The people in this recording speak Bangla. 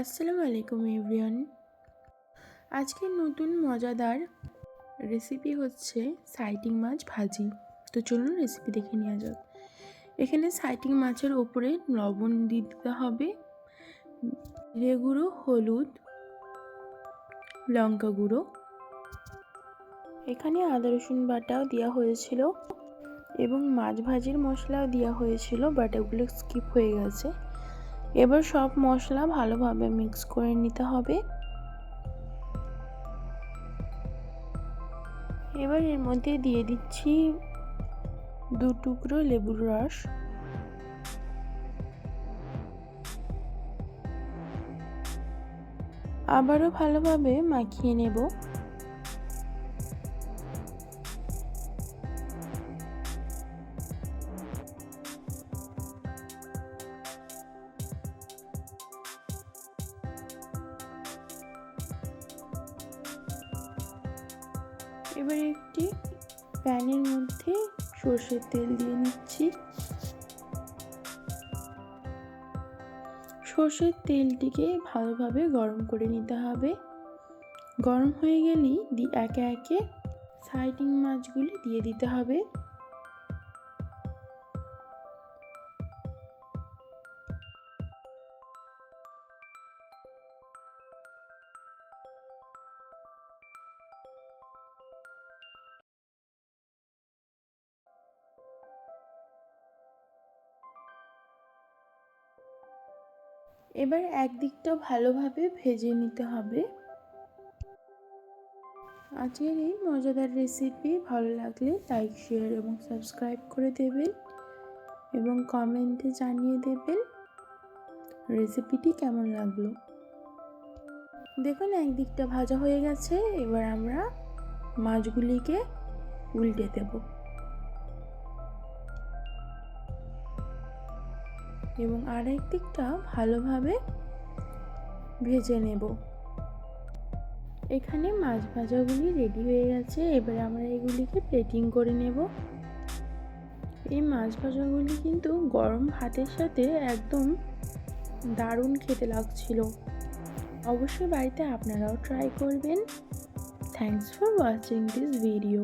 আসসালামু আলাইকুম, এভরিওয়ান। আজকের নতুন মজাদার রেসিপি হচ্ছে সাইটিং মাছ ভাজি। তো চলুন রেসিপি দেখে নেওয়া যাক। এখানে সাইটিং মাছের ওপরে লবণ দিয়ে দিতে হবে, জিরে গুঁড়ো, হলুদ, লঙ্কা গুঁড়ো। এখানে আদা, রসুন বাটাও দেওয়া হয়েছিল এবং মাছ ভাজির মশলাও দেওয়া হয়েছিল বাট ওগুলো স্কিপ হয়ে গেছে। এবার সব মশলা ভালোভাবে মিক্স করে নিতে হবে। এবার এর মধ্যে দিয়ে দিচ্ছি দু টুকরো লেবুর রস। আবারও ভালোভাবে মাখিয়ে নেব। এবার একটি প্যানের মধ্যে সর্ষের তেল দিয়ে নিচ্ছি। সর্ষের তেলটিকে ভালোভাবে গরম করে নিতে হবে। গরম হয়ে গেলেই একে একে সাইডিং মাছগুলি দিয়ে দিতে হবে। এবার একদিকটা ভালোভাবে ভেজে নিতে হবে। আজকের এই মজাদার রেসিপি ভালো লাগলে লাইক শেয়ার এবং সাবস্ক্রাইব করে দেবেন এবং কমেন্টে জানিয়ে দেবেন রেসিপিটি কেমন লাগল। দেখুন একদিকটা ভাজা হয়ে গেছে, এবার আমরা মাছগুলিকে উল্টে দেবো। এবং আরেক দিকটা ভালোভাবে ভেজে নেব। এখানে মাছ ভাজাগুলি রেডি হয়ে গেছে। এবার আমরা এগুলিকে প্লেটিং করে নেব। এই মাছ ভাজাগুলি কিন্তু গরম ভাতের সাথে একদম দারুণ খেতে লাগছিল। অবশ্যই বাড়িতে আপনারাও ট্রাই করবেন। Thanks for watching this video